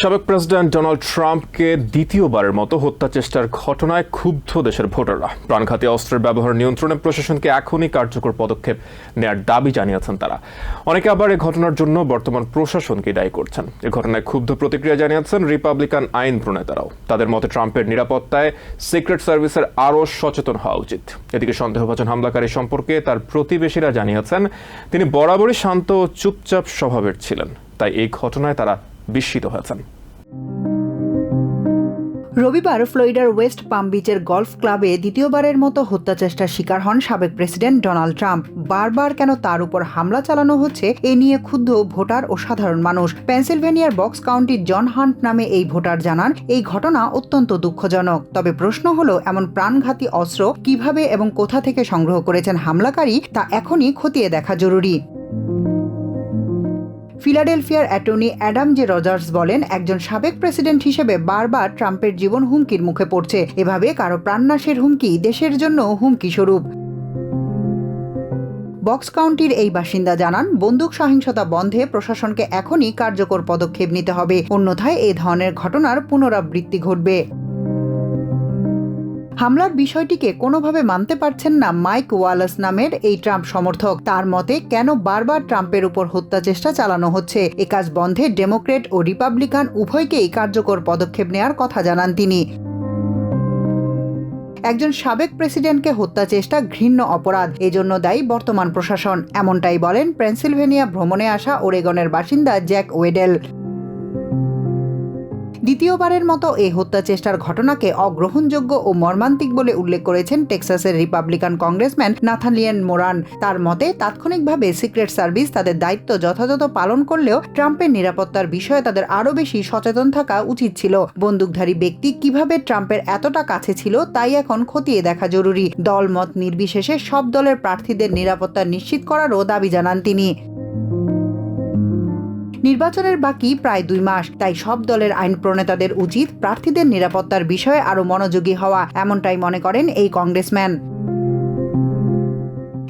সাবেক president Donald ট্রাম্পকে দ্বিতীয়বারের মতো হত্যা চেষ্টার ঘটনায় ক্ষুব্ধ দেশের ভোটাররা। প্রাণঘাতী অস্ত্রের ব্যবহার নিয়ন্ত্রণে প্রশাসনকে এখনই কার্যকর পদক্ষেপ নেয়ার দাবি জানিয়েছেন তারা। অনেকে আবার এই ঘটনার জন্য বর্তমান প্রশাসনকে দায়ী করছেন। এ ঘটনায় ক্ষুব্ধ প্রতিক্রিয়া জানিয়েছেন রিপাবলিকান আইন প্রণেতারাও। তাদের মতে ট্রাম্পের নিরাপত্তায় সিক্রেট সার্ভিসের আরও সচেতন হওয়া উচিত। এদিকে সন্দেহভাজন হামলাকারী সম্পর্কে তার প্রতিবেশীরা জানিয়েছেন, তিনি বরাবরই শান্ত ও চুপচাপ স্বভাবের ছিলেন। তাই এই ঘটনায় তারা বিস্মিত হয়েছেন। রবিবার ফ্লোরিডার ওয়েস্ট পাম বিচের গলফ ক্লাবে দ্বিতীয়বারের মতো হত্যা চেষ্টার শিকার হন সাবেক প্রেসিডেন্ট ডোনাল্ড ট্রাম্প। বারবার কেন তার উপর হামলা চালানো হচ্ছে, এ নিয়ে ক্ষুব্ধ ভোটার ও সাধারণ মানুষ। পেনসিলভেনিয়ার বক্স কাউন্টির জন হান্ট নামে এই ভোটার জানান, এই ঘটনা অত্যন্ত দুঃখজনক। তবে প্রশ্ন হলো, এমন প্রাণঘাতী অস্ত্র কীভাবে এবং কোথা থেকে সংগ্রহ করেছেন হামলাকারী, তা এখনই খতিয়ে দেখা জরুরি। ফিলাডেলফিয়ার অ্যাটর্নি অ্যাডাম জে রজার্স বলেন, একজন সাবেক প্রেসিডেন্ট হিসেবে বারবার ট্রাম্পের জীবন হুমকির মুখে পড়ছে। এভাবে কারও প্রাণনাশের হুমকি দেশের জন্য হুমকি স্বরূপ। বক্স কাউন্টির এই বাসিন্দা জানান, বন্দুক সহিংসতা বন্ধে প্রশাসনকে এখনই কার্যকর পদক্ষেপ নিতে হবে। অন্যথায় এ ধরনের ঘটনার পুনরাবৃত্তি ঘটবে। হামলার বিষয়টিকে কোনোভাবে মানতে পারছেন না মাইক ওয়ালাস নামের এই ট্রাম্প সমর্থক। তার মতে, কেন বারবার ট্রাম্পের উপর হত্যা চেষ্টা চালানো হচ্ছে? এ কাজ বন্ধে ডেমোক্রেট ও রিপাবলিকান উভয়কেই কার্যকর পদক্ষেপ নেয়ার কথা জানান তিনি। একজন সাবেক প্রেসিডেন্টকে হত্যা চেষ্টা ঘৃণ্য অপরাধ। এজন্য দায়ী বর্তমান প্রশাসন। এমনটাই বলেন পেনসিলভেনিয়া ভ্রমণে আসা ওরেগনের বাসিন্দা জ্যাক ওয়েডেল। দ্বিতীয়বারের মতো এই হত্যা চেষ্টার ঘটনাকে অগ্রহণযোগ্য ও মর্মান্তিক বলে উল্লেখ করেছেন টেক্সাসের রিপাবলিকান কংগ্রেসম্যান নাথালিয়ান মোরান। তার মতে, তাৎক্ষণিকভাবে সিক্রেট সার্ভিস তাদের দায়িত্ব যথাযথ পালন করলেও ট্রাম্পের নিরাপত্তার বিষয়ে তাদের আরও বেশি সচেতন থাকা উচিত ছিল। বন্দুকধারী ব্যক্তি কীভাবে ট্রাম্পের এতটা কাছে ছিল তাই এখন খতিয়ে দেখা জরুরি। দলমত নির্বিশেষে সব দলের প্রার্থীদের নিরাপত্তা নিশ্চিত করারও দাবি জানান তিনি। নির্বাচনের বাকি প্রায় দুই মাস, তাই সব দলের আইন প্রণেতাদের উচিত প্রার্থীদের নিরাপত্তার বিষয়ে আরও মনোযোগী হওয়া, এমনটাই মনে করেন এই কংগ্রেসম্যান।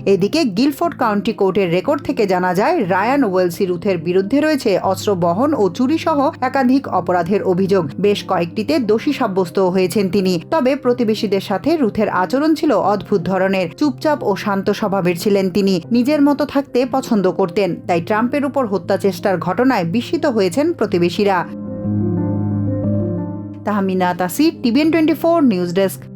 এদিকে গিলফোর্ড কাউন্টি কোর্টের রেকর্ড থেকে জানা যায়, রায়ান ওয়েলসি রুথের বিরুদ্ধে রয়েছে অস্ত্র বহন ও চুরি সহ একাধিক অপরাধের অভিযোগ। বেশ কয়েকটিতে দোষী সাব্যস্ত হয়েছেন তিনি। তবে প্রতিবেশীদের সাথে রুথের আচরণ ছিল অদ্ভুত ধরনের। চুপচাপ ও শান্ত স্বভাবের ছিলেন তিনি। নিজের মতো থাকতে পছন্দ করতেন। তাই ট্রাম্পের উপর হত্যা চেষ্টার ঘটনায় বিস্মিত হয়েছেন প্রতিবেশীরা। Tahmina Tasir, TVN twenty four news desk.